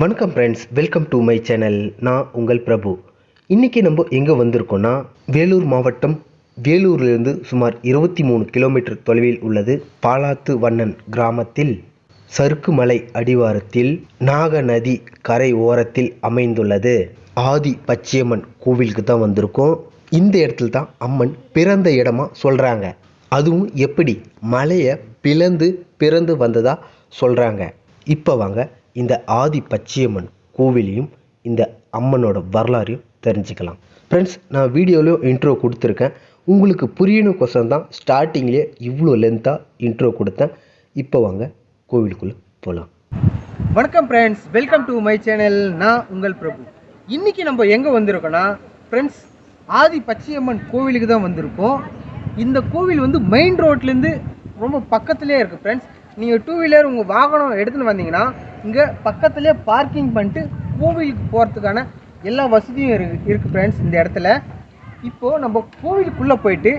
வணக்கம் friends welcome to my channel நான் உங்கள் பிரபு. இன்றைக்கி நம்ம எங்கே வந்திருக்கோன்னா வேலூர் மாவட்டம் வேலூரிலிருந்து சுமார் இருபத்தி மூணு கிலோமீட்டர் தொலைவில் உள்ளது பாலாத்து வண்ணன் கிராமத்தில். சறுக்கு மலை அடிவாரத்தில் நாக நதி கரை ஓரத்தில் அமைந்துள்ளது. ஆதி பச்சையம்மன் கோவிலுக்கு தான் வந்திருக்கோம். இந்த இடத்துல தான் அம்மன் பிறந்த இடமா சொல்கிறாங்க அதுவும் எப்படி மலையை பிளந்து பிறந்து வந்ததாக சொல்கிறாங்க இப்போ வாங்க இந்த ஆதி பச்சையம்மன் கோவிலையும் இந்த அம்மனோட வரலாறையும் தெரிஞ்சுக்கலாம். ஃப்ரெண்ட்ஸ் நான் வீடியோலையும் இன்ட்ரோ கொடுத்துருக்கேன். உங்களுக்கு புரியணும் கொசம் தான் ஸ்டார்டிங்லேயே இவ்வளோ லென்த்தாக இன்ட்ரோ கொடுத்தேன். இப்போ வாங்க கோவிலுக்குள்ளே போகலாம் வணக்கம் friends welcome to my channel நான் உங்கள் பிரபு. இன்றைக்கி நம்ம எங்கே வந்திருக்கோன்னா ஃப்ரெண்ட்ஸ் ஆதி பச்சையம்மன் கோவிலுக்கு தான் வந்திருக்கோம். இந்த கோவில் வந்து மெயின் ரோட்லேருந்து ரொம்ப பக்கத்துலேயே இருக்குது ஃப்ரெண்ட்ஸ் நீங்கள் டூ வீலர் உங்கள் வாகனம் எடுத்துன்னு வந்தீங்கன்னா இங்கே பக்கத்துலேயே பார்க்கிங் பண்ணிட்டு கோவிலுக்கு போகிறதுக்கான எல்லா வசதியும் இருக்கு இருக்குது ஃப்ரெண்ட்ஸ் இந்த இடத்துல. இப்போது நம்ம கோவிலுக்குள்ளே போயிட்டு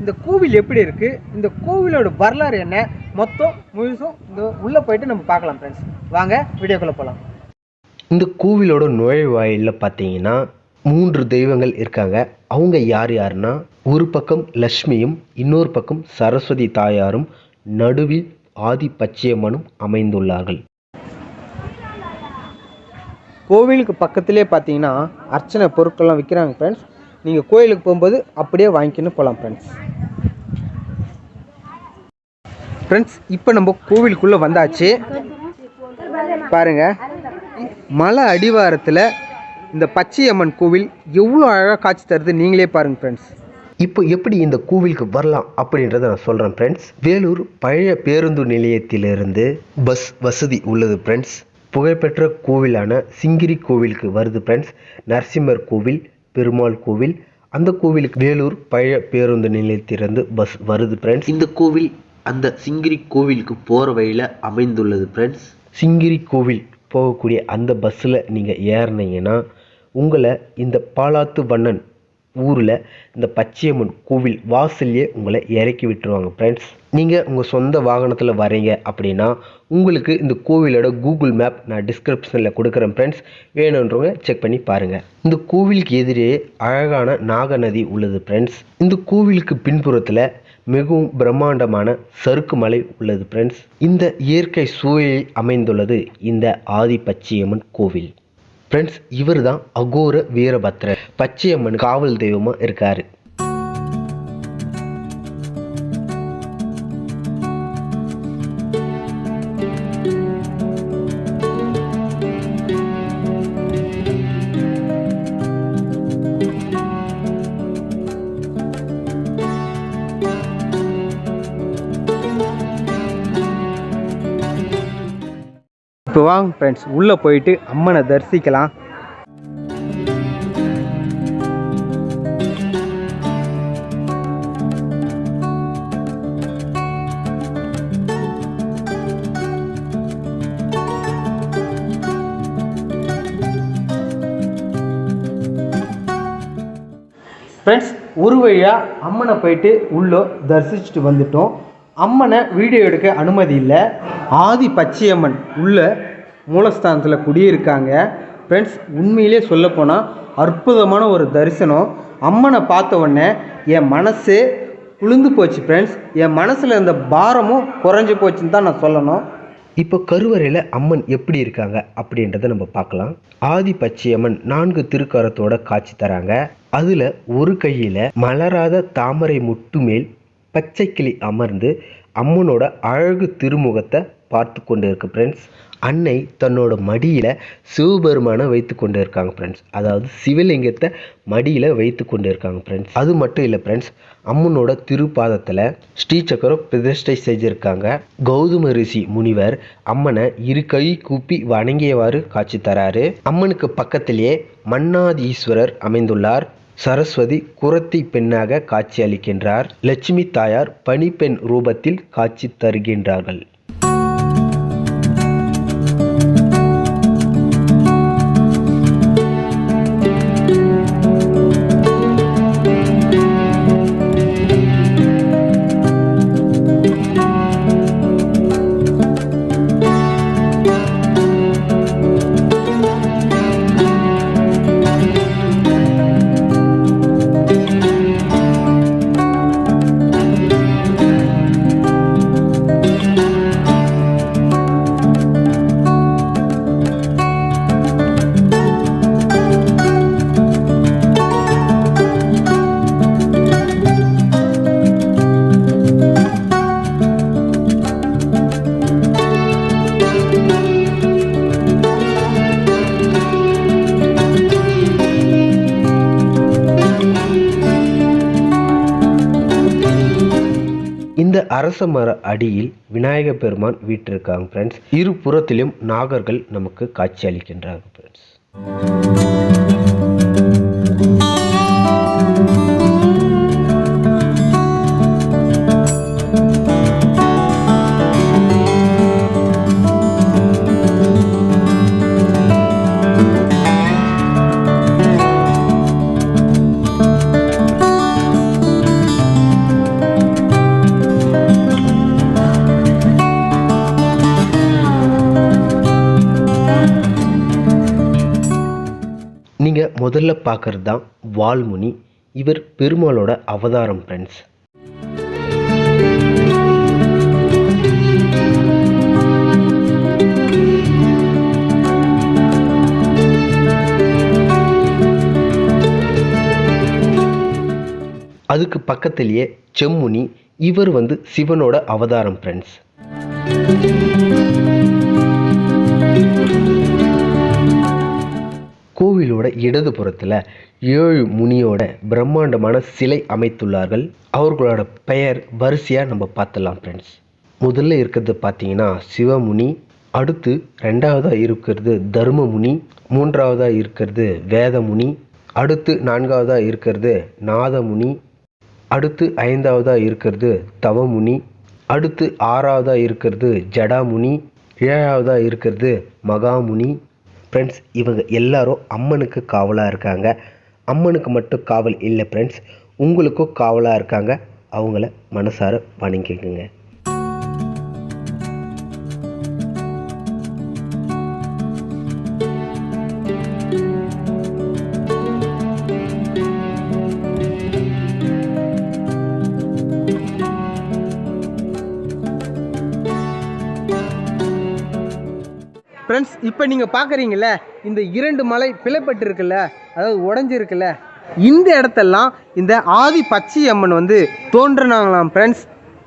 இந்த கோவில் எப்படி இருக்குது இந்த கோவிலோட வரலாறு என்ன மொத்தம் முழுசும் இந்த உள்ளே போயிட்டு நம்ம பார்க்கலாம் ஃப்ரெண்ட்ஸ் வாங்க வீடியோக்குள்ளே போகலாம் இந்த கோவிலோட நுழைவாயிலில் பார்த்தீங்கன்னா மூன்று தெய்வங்கள் இருக்காங்க. அவங்க யார் யாருன்னா ஒரு பக்கம் லக்ஷ்மியும் இன்னொரு பக்கம் சரஸ்வதி தாயாரும் நடுவில் ஆதி பச்சையம்மனும் அமைந்துள்ளார்கள். கோவிலுக்கு பக்கத்திலே பார்த்தீங்கன்னா அர்ச்சனை பொருட்கள்லாம் விற்கிறாங்க ஃப்ரெண்ட்ஸ் நீங்கள் கோயிலுக்கு போகும்போது அப்படியே வாங்கிக்கின்னு போகலாம் ஃப்ரெண்ட்ஸ் ஃப்ரெண்ட்ஸ் இப்போ நம்ம கோவிலுக்குள்ளே வந்தாச்சு. பாருங்கள் மலை அடிவாரத்தில் இந்த பச்சையம்மன் கோவில் எவ்வளோ அழகாக காட்சி தருது நீங்களே பாருங்கள் ஃப்ரெண்ட்ஸ் இப்போ எப்படி இந்த கோவிலுக்கு வரலாம் அப்படின்றத நான் சொல்கிறேன் ஃப்ரெண்ட்ஸ் வேலூர் பழைய பேருந்து நிலையத்திலிருந்து பஸ் வசதி உள்ளது ஃப்ரெண்ட்ஸ் புகழ்பெற்ற கோவிலான சிங்கிரி கோவிலுக்கு வருது ஃப்ரெண்ட்ஸ் நரசிம்மர் கோவில் பெருமாள் கோவில். அந்த கோவிலுக்கு வேலூர் பழைய பேருந்து நிலையத்திலிருந்து பஸ் வருது ஃப்ரெண்ட்ஸ் இந்த கோவில் அந்த சிங்கிரி கோவிலுக்கு போகிற வழியில் அமைந்துள்ளது ஃப்ரெண்ட்ஸ் சிங்கிரி கோவில் போகக்கூடிய அந்த பஸ்ஸில் நீங்கள் ஏறினீங்கன்னா உங்களை இந்த பாலாத்து வண்ணன் ஊரில் இந்த பச்சையம்மன் கோவில் வாசல்லையே உங்களை இறக்கி விட்டுருவாங்க ஃப்ரெண்ட்ஸ் நீங்கள் உங்கள் சொந்த வாகனத்தில் வரீங்க அப்படின்னா உங்களுக்கு இந்த கோவிலோட கூகுள் மேப் நான் டிஸ்கிரிப்ஷனில் கொடுக்குறேன் ஃப்ரெண்ட்ஸ் வேணுன்றவங்க செக் பண்ணி பாருங்கள் இந்த கோவிலுக்கு எதிரே அழகான நாக நதி உள்ளது ஃப்ரெண்ட்ஸ் இந்த கோவிலுக்கு பின்புறத்தில் மிகவும் பிரம்மாண்டமான சறுக்கு மலை உள்ளது ஃப்ரெண்ட்ஸ் இந்த இயற்கை சூழலில் அமைந்துள்ளது இந்த ஆதி பச்சையம்மன் கோவில். ஃப்ரெண்ட்ஸ் இவர் தான் அகோர வீரபத்ரர். பச்சையம்மன் காவல் தெய்வமாக இருக்காரு. வாங்க ஃப்ரெண்ட்ஸ் உள்ளே போயிட்டு அம்மனை தரிசிக்கலாம். ஃப்ரெண்ட்ஸ் ஒரு வழியாக அம்மனை போயிட்டு உள்ளே தரிசிச்சுட்டு வந்துட்டோம். அம்மனை வீடியோ எடுக்க அனுமதி இல்லை. ஆதி பச்சையம்மன் உள்ள மூலஸ்தானத்தில் குடியிருக்காங்க. ஃப்ரெண்ட்ஸ் உண்மையிலே சொல்லப்போனால் அற்புதமான ஒரு தரிசனம். அம்மனை பார்த்த உடனே என் மனசே குளிர்ந்து போச்சு ஃப்ரெண்ட்ஸ் என் மனசில் இருந்த பாரமும் குறைஞ்சி போச்சுன்னு தான் நான் சொல்லணும். இப்போ கருவறையில் அம்மன் எப்படி இருக்காங்க அப்படின்றத நம்ம பார்க்கலாம். ஆதி பச்சையம்மன் நான்கு திருக்கரத்தோட காட்சி தராங்க. அதில் ஒரு கையில் மலராத தாமரை முட்டு மேல் பச்சை கிளி அமர்ந்து அம்மனோட அழகு திருமுகத்தை பார்த்து கொண்டு இருக்கு ஃப்ரெண்ட்ஸ் அன்னை தன்னோட மடியில் சிவபெருமானை வைத்து கொண்டு இருக்காங்க ஃப்ரெண்ட்ஸ் அதாவது சிவலிங்கத்தை மடியில் வைத்து கொண்டு இருக்காங்க ஃப்ரெண்ட்ஸ் அது மட்டும் இல்லை ஃப்ரெண்ட்ஸ் அம்மனோட திருப்பாதத்தில் ஸ்ரீசக்கரம் பிரதிஷ்டை செஞ்சுருக்காங்க. கௌதம ரிஷி முனிவர் அம்மனை இரு கை கூப்பி வணங்கியவாறு காட்சி தராரு. அம்மனுக்கு பக்கத்திலேயே மன்னாதீஸ்வரர் அமைந்துள்ளார். சரஸ்வதி குரத்தி பெண்ணாக காட்சி அளிக்கின்றார். லட்சுமி தாயார் பணிப்பெண் ரூபத்தில் காட்சி தருகின்றார்கள். அரச மர அடியில் விநாயக பெருமான் வீட்டிருக்காங்க ஃப்ரெண்ட்ஸ் இரு புறத்திலும் நாகர்கள் நமக்கு காட்சி அளிக்கின்றாங்க ஃப்ரெண்ட்ஸ் முதல்ல பார்க்கறது தான் வால்முனி. இவர் பெருமாளோட அவதாரம் ஃப்ரெண்ட்ஸ் அதுக்கு பக்கத்திலேயே செம்முனி இவர் வந்து சிவனோட அவதாரம் ஃப்ரெண்ட்ஸ் கோவிலோட இடது புறத்தில் ஏழு முனியோட பிரம்மாண்டமான சிலை அமைத்துள்ளார்கள். அவர்களோட பெயர் வரிசையாக நம்ம பார்த்துலாம் ஃப்ரெண்ட்ஸ் முதல்ல இருக்கிறது பார்த்தீங்கன்னா சிவமுனி அடுத்து ரெண்டாவதாக இருக்கிறது தர்மமுனி மூன்றாவதாக இருக்கிறது வேதமுனி அடுத்து நான்காவதாக இருக்கிறது நாதமுனி அடுத்து ஐந்தாவதாக இருக்கிறது தவமுனி அடுத்து ஆறாவதாக இருக்கிறது ஜடாமுனி ஏழாவதாக இருக்கிறது மகாமுனி ஃப்ரெண்ட்ஸ் இவங்க எல்லாரும் அம்மனுக்கு காவலாக இருக்காங்க. அம்மனுக்கு மட்டும் காவல் இல்லை ஃப்ரெண்ட்ஸ் உங்களுக்கும் காவலாக இருக்காங்க. அவங்கள மனசார வணங்கிக்கோங்க. நீங்கள் பார்க்குறீங்கள இந்த இரண்டு மலை பிளப்பட்டு இருக்குல்ல அதாவது உடஞ்சிருக்குல்ல. இந்த இடத்தெல்லாம் இந்த ஆதி பச்சை அம்மன் வந்து தோன்றினாங்களாம் ஃப்ரெண்ட்ஸ்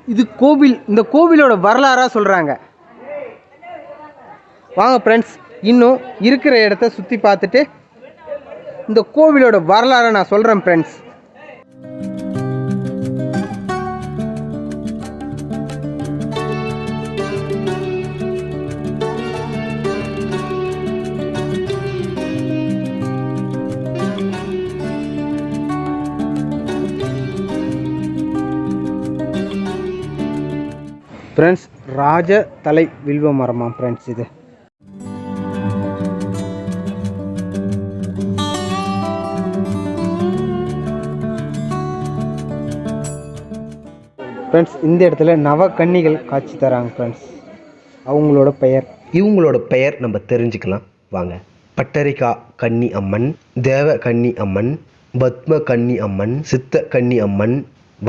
இது கோவில் இந்த கோவிலோட வரலாறாக சொல்கிறாங்க வாங்க ஃப்ரெண்ட்ஸ் இன்னும் இருக்கிற இடத்த சுற்றி பார்த்துட்டு இந்த கோவிலோட வரலாறை நான் சொல்கிறேன் ஃப்ரெண்ட்ஸ் ஃப்ரெண்ட்ஸ் ராஜ தலை வில்வ மரமா ஃப்ரெண்ட்ஸ் இது? ஃப்ரெண்ட்ஸ் இந்த இடத்துல நவ கன்னிகள் காட்சி தராங்க ஃப்ரெண்ட்ஸ் அவங்களோட பெயர்? இவங்களோட பெயர் நம்ம தெரிஞ்சுக்கலாம். வாங்க. பட்டரிகா கன்னி அம்மன் தேவ கன்னி அம்மன் பத்ம கன்னி அம்மன் சித்த கன்னி அம்மன்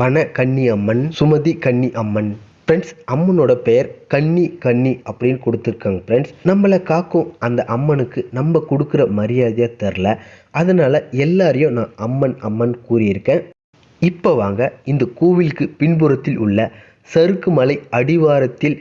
வன கன்னி அம்மன் சுமதி கன்னி அம்மன். ஃப்ரெண்ட்ஸ் அம்மனோட பெயர் கன்னி கன்னி அப்படின்னு கொடுத்துருக்காங்க ஃப்ரெண்ட்ஸ் நம்மளை காக்கும் அந்த அம்மனுக்கு நம்ம கொடுக்குற மரியாதையாக தெரில அதனால் எல்லாரையும் நான் அம்மன் அம்மன் கூறியிருக்கேன். இப்போ வாங்க இந்த கோவிலுக்கு பின்புறத்தில் உள்ள சறுக்கு மலை அடிவாரத்தில்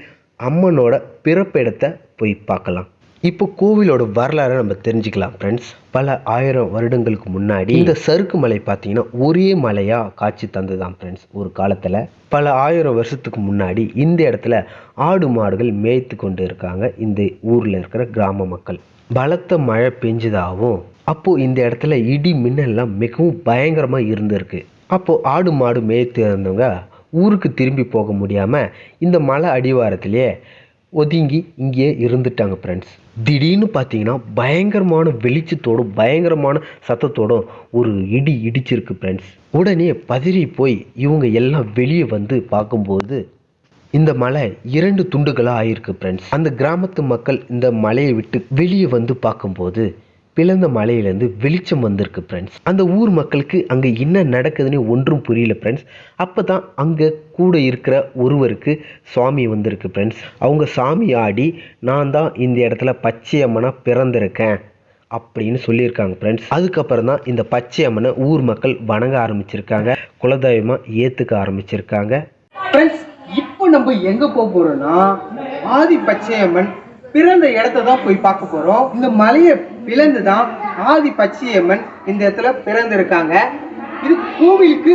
அம்மனோட பிறப்பிடத்தை போய் பார்க்கலாம். இப்போ கோவிலோட வரலாறை நம்ம தெரிஞ்சுக்கலாம் ஃப்ரெண்ட்ஸ் பல ஆயிரம் வருடங்களுக்கு முன்னாடி இந்த சறுக்கு மலை பார்த்தீங்கன்னா ஒரே மலையாக காட்சி தந்ததாம் ஃப்ரெண்ட்ஸ் ஒரு காலத்தில் பல ஆயிரம் வருஷத்துக்கு முன்னாடி இந்த இடத்துல ஆடு மாடுகள் மேய்த்து கொண்டு இருக்காங்க இந்த ஊரில் இருக்கிற கிராம மக்கள். பலத்த மழை பெஞ்சதாகவும் அப்போது இந்த இடத்துல இடி மின்னல்லாம் மிகவும் பயங்கரமாக இருந்திருக்கு. அப்போது ஆடு மாடு மேய்த்து இருந்தவங்க ஊருக்கு திரும்பி போக முடியாமல் இந்த மலை அடிவாரத்திலேயே ஒதுங்கி இங்கேயே இருந்துட்டாங்க ஃப்ரெண்ட்ஸ் திடீர்னு பார்த்தீங்கன்னா பயங்கரமான வெளிச்சத்தோடும் பயங்கரமான சத்தத்தோடும் ஒரு இடி இடிச்சிருக்கு ஃப்ரெண்ட்ஸ் உடனே பதறி போய் இவங்க எல்லாம் வெளியே வந்து பார்க்கும்போது இந்த மலை இரண்டு துண்டுகளாக ஆயிருக்கு ஃப்ரெண்ட்ஸ் அந்த கிராமத்து மக்கள் இந்த மலையை விட்டு வெளியே வந்து பார்க்கும்போது பிளந்த மலையிலேருந்து வெளிச்சம் வந்திருக்கு ஃப்ரெண்ட்ஸ் அந்த ஊர் மக்களுக்கு அங்கே என்ன நடக்குதுன்னு ஒன்றும் புரியல ஃப்ரெண்ட்ஸ் அப்போ தான் அங்கே கூட இருக்கிற ஒருவருக்கு சுவாமி வந்திருக்கு ஃப்ரெண்ட்ஸ் அவங்க சாமி ஆடி நான் தான் இந்த இடத்துல பச்சை அம்மனாக பிறந்திருக்கேன் அப்படின்னு சொல்லியிருக்காங்க ஃப்ரெண்ட்ஸ் அதுக்கப்புறம் தான் இந்த பச்சை அம்மனை ஊர் மக்கள் வணங்க ஆரம்பிச்சிருக்காங்க குலதெய்வமாக ஏற்றுக்க ஆரம்பிச்சிருக்காங்க. ஃப்ரெண்ட்ஸ் இப்போ நம்ம எங்கே போக போகிறோம்னா ஆதி பச்சையம்மன் பிறந்த இடத்த தான் போய் பார்க்க போகிறோம் இந்த மலையை பிளந்து தான் ஆதி பச்சையம்மன் இந்த இடத்துல பிறந்திருக்காங்க. இது கோவிலுக்கு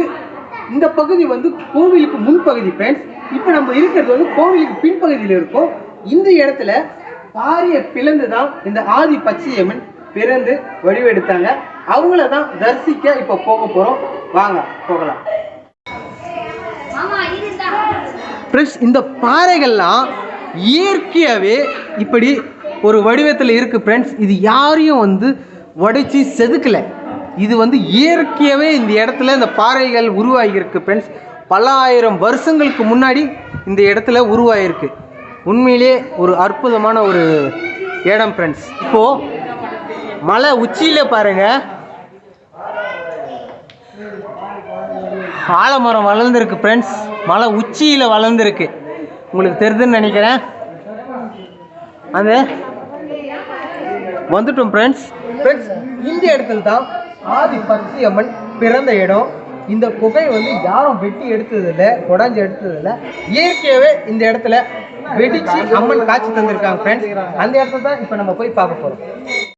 இந்த பகுதி வந்து கோவிலுக்கு முன்பகுதி ஃப்ரெண்ட்ஸ் இப்போ நம்ம இருக்கிறது வந்து கோவிலுக்கு பின்பகுதியில் இருக்கோம். இந்த இடத்துல பாரிய பிளந்து தான் இந்த ஆதி பச்சையம்மன் பிறந்து வடிவெடுத்தாங்க. அவங்கள தான் தரிசிக்க இப்போ போக போகிறோம் வாங்க போகலாம். ஃப்ரெண்ட்ஸ் இந்த பாறைகள்லாம் இயற்கையாகவே இப்படி ஒரு வடிவத்தில் இருக்குது ஃப்ரெண்ட்ஸ் இது யாரையும் வந்து உடைச்சி செதுக்கலை. இது வந்து இயற்கையாகவே இந்த இடத்துல இந்த பாறைகள் உருவாகியிருக்கு ஃப்ரெண்ட்ஸ் பல ஆயிரம் வருஷங்களுக்கு முன்னாடி இந்த இடத்துல உருவாகிருக்கு உண்மையிலே ஒரு அற்புதமான ஒரு இடம் ஃப்ரெண்ட்ஸ் இப்போது மலை உச்சியில் பாருங்கள் ஆலமரம் வளர்ந்துருக்கு ஃப்ரெண்ட்ஸ் மலை உச்சியில் வளர்ந்துருக்கு. உங்களுக்கு தெரிதுன்னு நினைக்கிறேன். அந்த வந்துட்டோம் ஃப்ரெண்ட்ஸ் ஃப்ரெண்ட்ஸ் இந்த இடத்துல தான் ஆதி பக்தி அம்மன் பிறந்த இடம். இந்த குகை வந்து யாரும் வெட்டி எடுத்ததில்லை உடஞ்சி எடுத்ததில்ல. இயற்கையாகவே இந்த இடத்துல வெடிச்சு அம்மன் காட்சி தந்திருக்காங்க ஃப்ரெண்ட்ஸ் அந்த இடத்துல தான் இப்போ நம்ம போய் பார்க்க போகிறோம்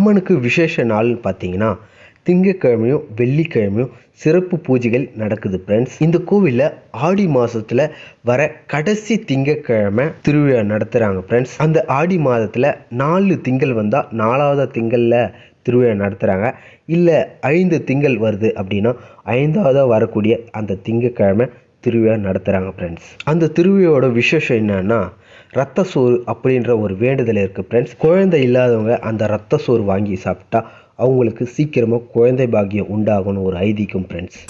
அம்மனுக்கு விசேஷ நாள்னு பார்த்தீங்கன்னா திங்கக்கிழமையும் வெள்ளிக்கிழமையும் சிறப்பு பூஜைகள் நடக்குது ஃப்ரெண்ட்ஸ் இந்த கோவிலில் ஆடி மாதத்தில் வர கடைசி திங்கக்கிழமை திருவிழா நடத்துகிறாங்க ஃப்ரெண்ட்ஸ் அந்த ஆடி மாதத்தில் நாலு திங்கள் வந்தால் நாலாவது திங்களில் திருவிழா நடத்துகிறாங்க இல்லை ஐந்து திங்கள் வருது அப்படின்னா ஐந்தாவதாக வரக்கூடிய அந்த திங்கக்கிழமை திருவிழா நடத்துகிறாங்க ஃப்ரெண்ட்ஸ் அந்த திருவிழாவோட விசேஷம் என்னன்னா ரத்த சோறு அப்படின்ற ஒரு வேண்டுதல் இருக்குது ஃப்ரெண்ட்ஸ் குழந்தை இல்லாதவங்க அந்த ரத்த சோறு வாங்கி சாப்பிட்டா அவங்களுக்கு சீக்கிரமாக குழந்தை பாக்கியம் உண்டாகணும் ஒரு ஐதீகம் ஃப்ரெண்ட்ஸ்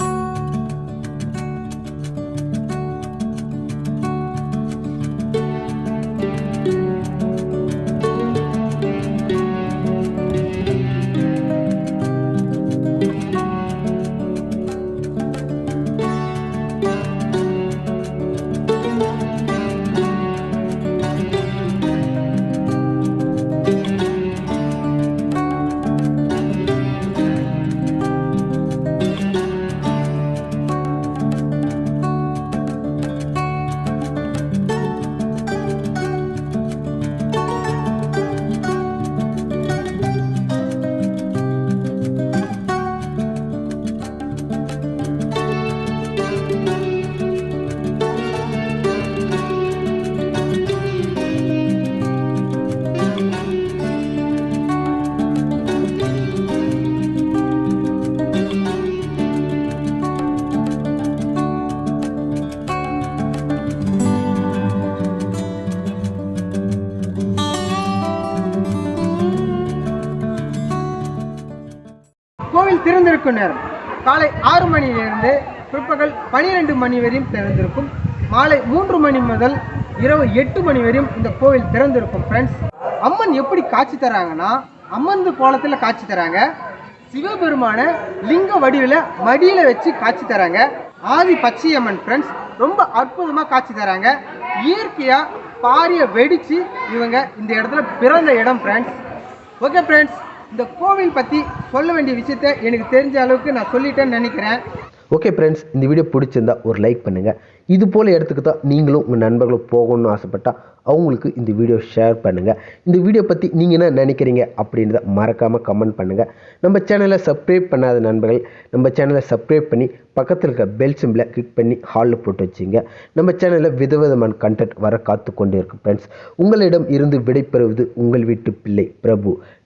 திறந்திருக்கும் நேரம். காலை ஆறு மணியிலிருந்து பிற்பகல் பனிரெண்டு மணி வரையும் திறந்திருக்கும். மாலை மூன்று மணி முதல் இரவு எட்டு மணி வரையும் இந்த கோவில் திறந்திருக்கும் ஃப்ரெண்ட்ஸ் அம்மன் எப்படி காட்சி தராங்கன்னா அம்மன் கோலத்தில் காட்சி தராங்க. சிவபெருமான லிங்க வடிவில் மடியில் வச்சு காட்சி தராங்க. ஆதி பச்சையம்மன் ஃப்ரெண்ட்ஸ் ரொம்ப அற்புதமாக காட்சி தராங்க. இயற்கையாக பாரியை வெடிச்சு இவங்க இந்த இடத்துல பிறந்த இடம் ஃப்ரெண்ட்ஸ் ஓகே ஃப்ரெண்ட்ஸ் இந்த கோவில் பற்றி சொல்ல வேண்டிய விஷயத்த எனக்கு தெரிஞ்ச அளவுக்கு நான் சொல்லிட்டேன்னு நினைக்கிறேன். ஓகே ஃப்ரெண்ட்ஸ் இந்த வீடியோ பிடிச்சிருந்தா ஒரு லைக் பண்ணுங்கள் இது போல் இடத்துக்கு தான் நீங்களும் உங்கள் நண்பர்களும் போகணும்னு ஆசைப்பட்டால் அவங்களுக்கு இந்த வீடியோ ஷேர் பண்ணுங்கள் இந்த வீடியோ பற்றி நீங்கள் என்ன நினைக்கிறீங்க அப்படின்றத மறக்காமல் கமெண்ட் பண்ணுங்கள் நம்ம சேனலை சப்ஸ்கிரைப் பண்ணாத நண்பர்கள் நம்ம சேனலை சப்ஸ்கிரைப் பண்ணி பக்கத்தில் இருக்க பெல் சிம்பிளை கிளிக் பண்ணி ஹாலில் போட்டு வச்சிங்க. நம்ம சேனலில் விதவிதமான கண்டென்ட் வர காத்து கொண்டு இருக்கும் ஃப்ரெண்ட்ஸ் உங்களிடம் இருந்து விடைபெறுவது உங்கள் வீட்டு பிள்ளை பிரபு.